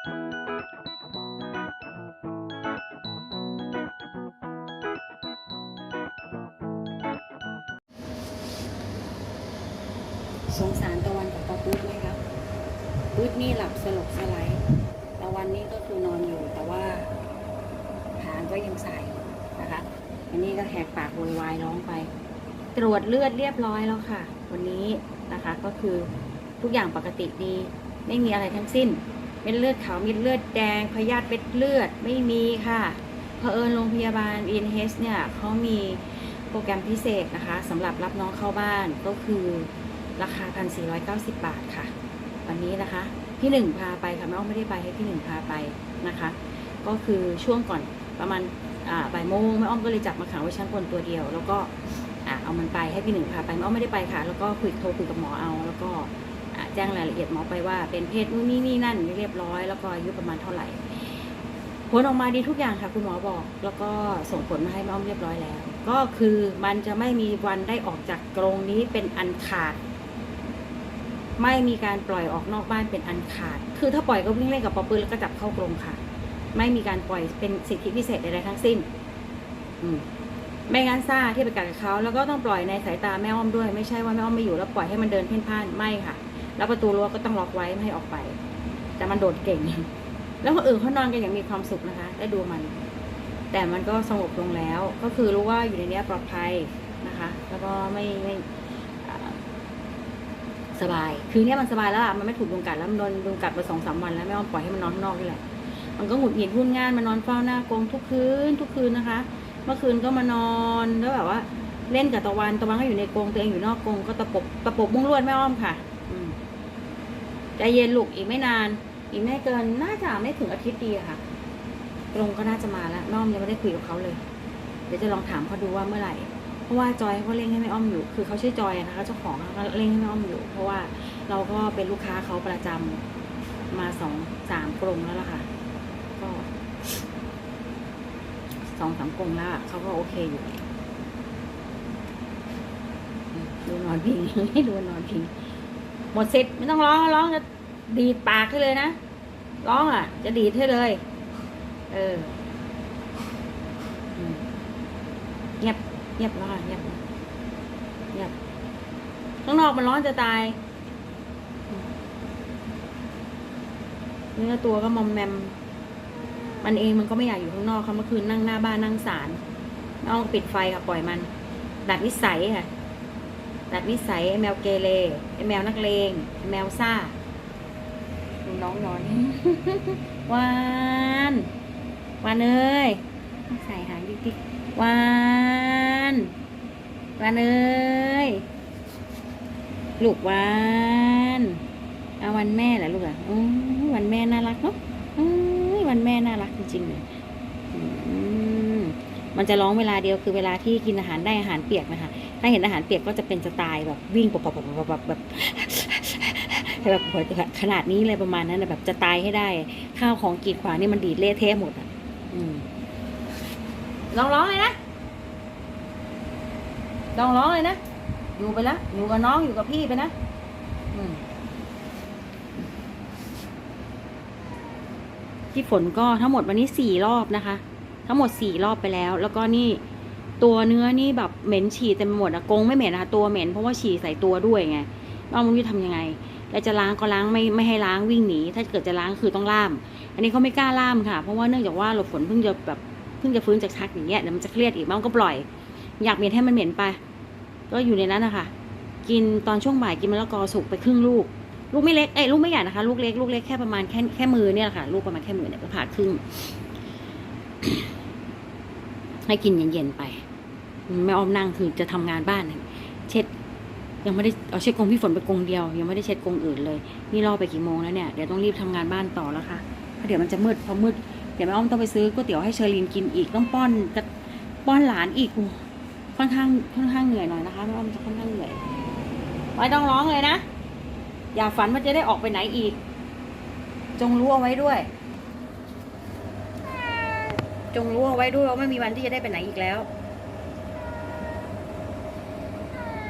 สงสารตะวันกับปอปุ๊ดไหมครับปุ๊ดนี่หลับสลบสลายตะวันนี่ก็คือนอนอยู่แต่ว่าหางก็ยังใส่นะคะอันนี้ก็แหกปากโวยวายร้องไป ตรวจเลือดเรียบร้อยแล้วค่ะ วันนี้นะคะก็คือทุกอย่างปกติดี ไม่มีอะไรทั้งสิ้น เม็ดเลือดขาวเม็ดเลือดแดงพยาธิเม็ดเลือดไม่มีค่ะเผอิญโรงพยาบาล e n h เนี่ยเขามีโปรแกรมพิเศษนะคะสำหรับรับน้องเข้าบ้านก็คือราคา 1,490 บาทค่ะ วันนี้นะคะ พี่หนึ่งพาไปค่ะแม่อ้อมไม่ได้ไปให้พี่หนึ่งพาไปนะคะ ก็คือช่วงก่อนประมาณบ่ายโมงแม่อ้อมก็เลยจับมาขังไว้ชั้นบนตัวเดียว แล้วก็อเอามันไปให้พี่หนึ่งพาไปแม่อ้อมไม่ได้ไปค่ะ แล้วก็คุยโทรคุยกับหมอเอาแล้วก็ แจ้งรายละเอียดหมอไปว่าเป็นเพศนู่นนี่นี่นั่นเรียบร้อย แล้วก็อายุประมาณเท่าไหร่ ผลออกมาดีทุกอย่างค่ะ คุณหมอบอก แล้วก็ส่งผลมาให้แม่อ้อมเรียบร้อยแล้ว ก็คือมันจะไม่มีวันได้ออกจากกรงนี้เป็นอันขาด ไม่มีการปล่อยออกนอกบ้านเป็นอันขาด คือถ้าปล่อยก็วิ่งเล่นกับปอปืนแล้วก็จับเข้ากรงค่ะ ไม่มีการปล่อยเป็นสิทธิพิเศษใดๆทั้งสิ้น อืมไม่งั้นซ่าที่ไปกัดกับเขาแล้วก็ต้องปล่อยในสายตาแม่อ้อมด้วย ไม่ใช่ว่าแม่อ้อมไม่อยู่แล้วปล่อยให้มันเดินเพ่นพ่านไม่ค่ะ แล้วประตูรั้วก็ต้องล็อกไว้ไม่ให้ออกไป แต่มันโดดเก่ง แล้วคนอื่นเขานอนกันอย่างมีความสุขนะคะ ได้ดูมัน แต่มันก็สงบลงแล้ว ก็คือรู้ว่าอยู่ในนี้ปลอดภัยนะคะ แล้วก็ไม่ไม่สบาย คือเนี้ยมันสบายแล้วอะมันไม่ถูกยุงกัดแล้วมันโดนยุงกัดมาสองสามวันแล้วไม่อ้อมปล่อยให้มันนอนข้างนอกนี่แหละ มันก็หงุดหงิดวุ่นงานมานอนเฝ้าหน้ากรงทุกคืนทุกคืนนะคะ เมื่อคืนก็มานอนแล้วแบบว่า เล่นกับตะวันตะวันก็อยู่ในกรงตัวเองอยู่นอกกรงก็ตะปบตะปบมุ้งลวดแม่อ้อมค่ะ อืมใจเย็นลูกอีกไม่นาน อีกไม่เกินน่าจะไม่ถึงอาทิตย์ดีค่ะกรงก็น่าจะมาแล้วแม่อ้อมยังไม่ได้คุยกับเขาเลย เดี๋ยวจะลองถามเขาดูว่าเมื่อไหร่ เพราะว่าจอยเขาเร่งให้แม่อ้อมอยู่ คือเขาชื่อจอยนะคะเจ้าของเขาเร่งให้แม่อ้อมอยู่ เพราะว่าเราก็เป็นลูกค้าเขาประจำมาสองสามกรงแล้วล่ะค่ะ ก็สองสามกรงแล้วเขาก็โอเคอยู่ดูนอนพิงให้ดูนอนพิง หมดสิทธิ์ไม่ต้องร้องร้องจะดีดปากให้เลยนะร้องอะ จะดีดให้เลย เออเงียบเงียบแล้วค่ะเงียบเงียบข้างนอกมันร้อนจะตายเนื้อตัวก็มอมแมม มันเองมันก็ไม่อยากอยู่ข้างนอกค่ะเมื่อคืนนั่งหน้าบ้านนั่งศาลน้องปิดไฟค่ะปล่อยมันดัดนิสัยค่ะ ดัดนิสัยไอแมวเกเรไอแมวนักเลงไอแมวซ่าดูน้องนอนวานวานเอ้ยใส่หางดิ๊กวานวานเอ้ยลูกวานเอาวันแม่เหรอลูกอะวันแม่น่ารักเนาะวันแม่น่ารักจริงๆเลยมมันจะร้องเวลาเดียวคือเวลาที่กินอาหารได้อาหารเปียกนะคะ ถ้าเห็นอาหารเปียกก็จะเป็นสไตล์แบบวิ่งปบปบบแบบแบบแบบขนาดนี้เลยประมาณนั้นแบบจะตายให้ได้ ข้าวของกีดขวางนี่มันดีดเละเทะหมดอะลองร้องเลยนะลองร้องเลยนะ อยู่ไปละอยู่กับน้องอยู่กับพี่ไปนะที่ฝนก็ทั้งหมดวันนี้สี่รอบนะคะ ทั้งหมดสี่รอบไปแล้ว แล้วก็นี่ ตัวเนื้อนี่แบบเหม็นฉี่เต็มไปหมดอะกรงไม่เหม็นนะคะตัวเหม็นเพราะว่าฉี่ใส่ตัวด้วยไงน้องมุ้งจะทำยังไงแล้วจะล้างก็ล้างไม่ไม่ให้ล้างวิ่งหนี ถ้าเกิดจะล้างคือต้องล่าม อันนี้เขาไม่กล้าล่ามค่ะ เพราะว่าเนื่องจากว่าหลบฝนเพิ่งจะแบบเพิ่งจะฟื้นจากชักอย่างเงี้ยเดี๋ยวมันจะเครียดอีกมันก็ปล่อย อยากเหม็นให้มันเหม็นไป ก็อยู่ในนั้นนะคะกินตอนช่วงบ่ายกินมะละกอสุกไปครึ่งลูก ลูกไม่เล็กเอ้ยลูกไม่ใหญ่นะคะ ลูกเล็กลูกเล็กแค่ประมาณแค่แค่มือเนี่ยแหละค่ะลูกประมาณแค่มือเนี่ยก็ผ่าครึ่งให้กินเย็นๆไป แม่อ้อมนั่งคือจะทำงานบ้านเช็ด ยังไม่ได้เอาเช็ดกรงพี่ฝนไปกรงเดียว ยังไม่ได้เช็ดกรงอื่นเลย นี่รอไปกี่โมงแล้วเนี่ยเดี๋ยวต้องรีบทำงานบ้านต่อแล้วค่ะเพราะเดี๋ยวมันจะมืดพอมืดเดี๋ยวแม่อ้อมต้องไปซื้อก๋วยเตี๋ยวให้เชอรีนกินอีกต้องป้อนกระป้อนหลานอีกค่อนข้างค่อนข้างเหนื่อยหน่อยนะคะแม่อ้อมจะค่อนข้างเหนื่อยไม่ต้องร้องเลยนะอย่าฝันว่าจะได้ออกไปไหนอีก จงรู้เอาไว้ด้วย จงรู้เอาไว้ด้วยว่าไม่มีวันที่จะได้ไปไหนอีกแล้วเ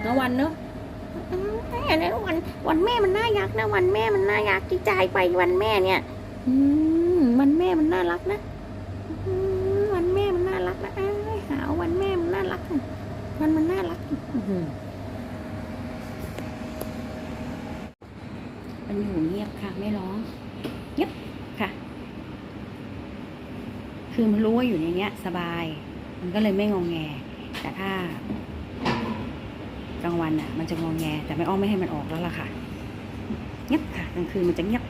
นอะวันเนอะอืมแม่เนี่ยวันวันแม่มันน่ายักนะ วันแม่มันน่ายักที่จ่ายไปวันแม่เนี่ยอืมวันแม่มันน่ารักนะอืมวันแม่มันน่ารักนะอ้ายหาววันแม่มันน่ารักนะวันมันน่ารักอื้อหือมันอยู่เงียบค่ะไม่ร้องเงียบค่ะ คือมันรู้ว่าอยู่ในเนี้ย สบาย มันก็เลยไม่งองแง แต่ถ้า กลางวันอะมันจะงองแง แต่ไม่อ้อมไม่ให้มันออกแล้วล่ะค่ะเงียบค่ะกลางคืนมันจะเงียบ